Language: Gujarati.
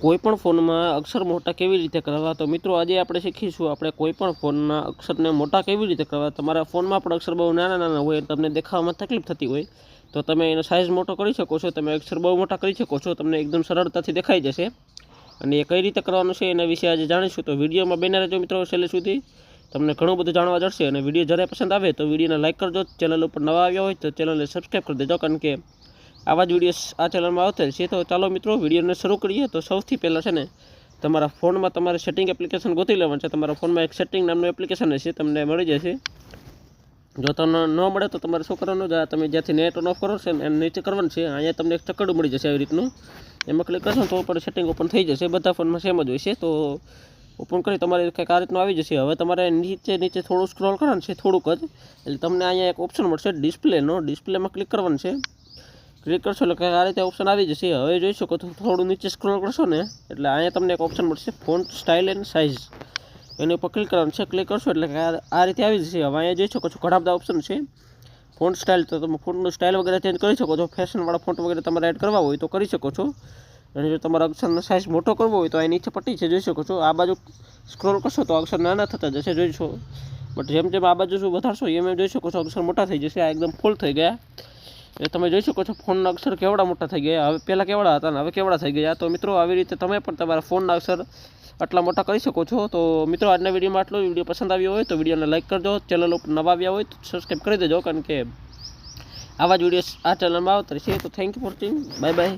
કોઈ પણ ફોનમાં અક્ષર મોટા કેવી રીતે કરવા? તો મિત્રો, આજે આપણે શીખીશું આપણે કોઈ પણ ફોનના અક્ષરને મોટા કેવી રીતે કરવા? તમારા ફોનમાં પણ અક્ષર બહુ નાના નાના હોય તમને દેખાવામાં તકલીફ થતી હોય. તો તમે એનો સાઇઝ મોટો કરી શકો છો. તમે અક્ષર બહુ મોટા કરી શકો છો. તમને એકદમ સરળતાથી દેખાઈ જશે. અને એ કઈ રીતે કરવાનું છે એના વિશે આજે જાણીશું. તો વિડીયોમાં બેના રહેજો મિત્રો છેલ્લે સુધી. તમને ઘણું બધું જાણવા જશે અને વીડિયો જ્યારે પસંદ આવે તો વિડીયોને લાઇક કરજો. ચેનલ ઉપર નવા આવ્યા હોય તો ચેનલને સબસ્ક્રાઈબ કરી દેજો. કારણ કે આવા જ વીડિયો આ ચેનલમાં આવતા છે તો ચાલો મિત્રો, વિડીયોને શરૂ કરીએ. તો સૌથી પહેલાં છે ને, તમારા ફોનમાં તમારે સેટિંગ એપ્લિકેશન ગોતી લેવાનું છે. તમારા ફોનમાં એક સેટિંગ નામનું એપ્લિકેશન હશે, તમને મળી જશે. જો તમને ન મળે તો તમારે શું કરવાનું? આ તમે જ્યાંથી નેટ ઓન ઓફ કરો છો એને નીચે કરવાનું છે. અહીંયા તમને એક ચકડું મળી જશે આવી રીતનું. એમાં ક્લિક કરશો તો પણ સેટિંગ ઓપન થઈ જશે. બધા ફોનમાં સેમ જ હોય છે. તો ઓપન કરી તમારે કંઈક આ રીતનું આવી જશે. હવે તમારે નીચે નીચે થોડું સ્ક્રોલ કરવાનું છે, થોડુંક જ. એટલે તમને અહીંયા એક ઓપ્શન મળશે ડિસ્પ્લેનો ડિસ્પ્લેમાં ક્લિક કરવાનું છે. ક્લિક કરશો એટલે કંઈક આ રીતે ઓપ્શન આવી જશે. હવે જોઈ શકો તો થોડું નીચે સ્ક્રોલ કરશો ને, એટલે અહીંયા તમને એક ઓપ્શન મળશે ફોન્ટ સ્ટાઇલ એન્ડ સાઇઝ એની ઉપર ક્લિક કરવાનું છે ક્લિક કરશો એટલે આ રીતે આવી જશે. હવે અહીંયા જોઈ શકો છો, ઘણા બધા ઓપ્શન છે. ફોન્ટ સ્ટાઇલ તો તમે ફોન્ટનું સ્ટાઇલ વગેરે ચેન્જ કરી શકો છો. ફેશનવાળા ફોન્ટ વગેરે તમારે એડ કરવા હોય તો કરી શકો છો. અને જો તમારા અક્ષરનો સાઇઝ મોટો કરવો હોય તો અહીં નીચે પટ્ટી છે, જોઈ શકો છો. આ બાજુ સ્ક્રોલ કરશો તો અક્ષર નાના થતા જશે, જોઈ શકો. બટ જેમ જેમ આ બાજુ શું વધારશો, એમ એમ જોઈ શકો છો અક્ષર મોટા થઈ જશે. આ એકદમ ફૂલ થઈ ગયા. એ તમે જોઈ શકો છો, ફોનના અક્ષર કેવડા મોટા થઈ ગયા. હવે પહેલાં કેવડા હતા ને હવે કેવડા થઈ ગયા. તો મિત્રો, આવી રીતે તમે પણ તમારા ફોનના અક્ષર આટલા મોટા કરી શકો છો. તો મિત્રો, આજના વિડીયોમાં આટલો વીડિયો પસંદ આવ્યો હોય તો વિડીયોને લાઇક કરજો. ચેનલ ઉપર નવા આવ્યા હોય તો સબસ્ક્રાઈબ કરી દેજો. કારણ કે આવા જ વીડિયો આ ચેનલમાં આવતા રહેશે. તો thank you for watching bye bye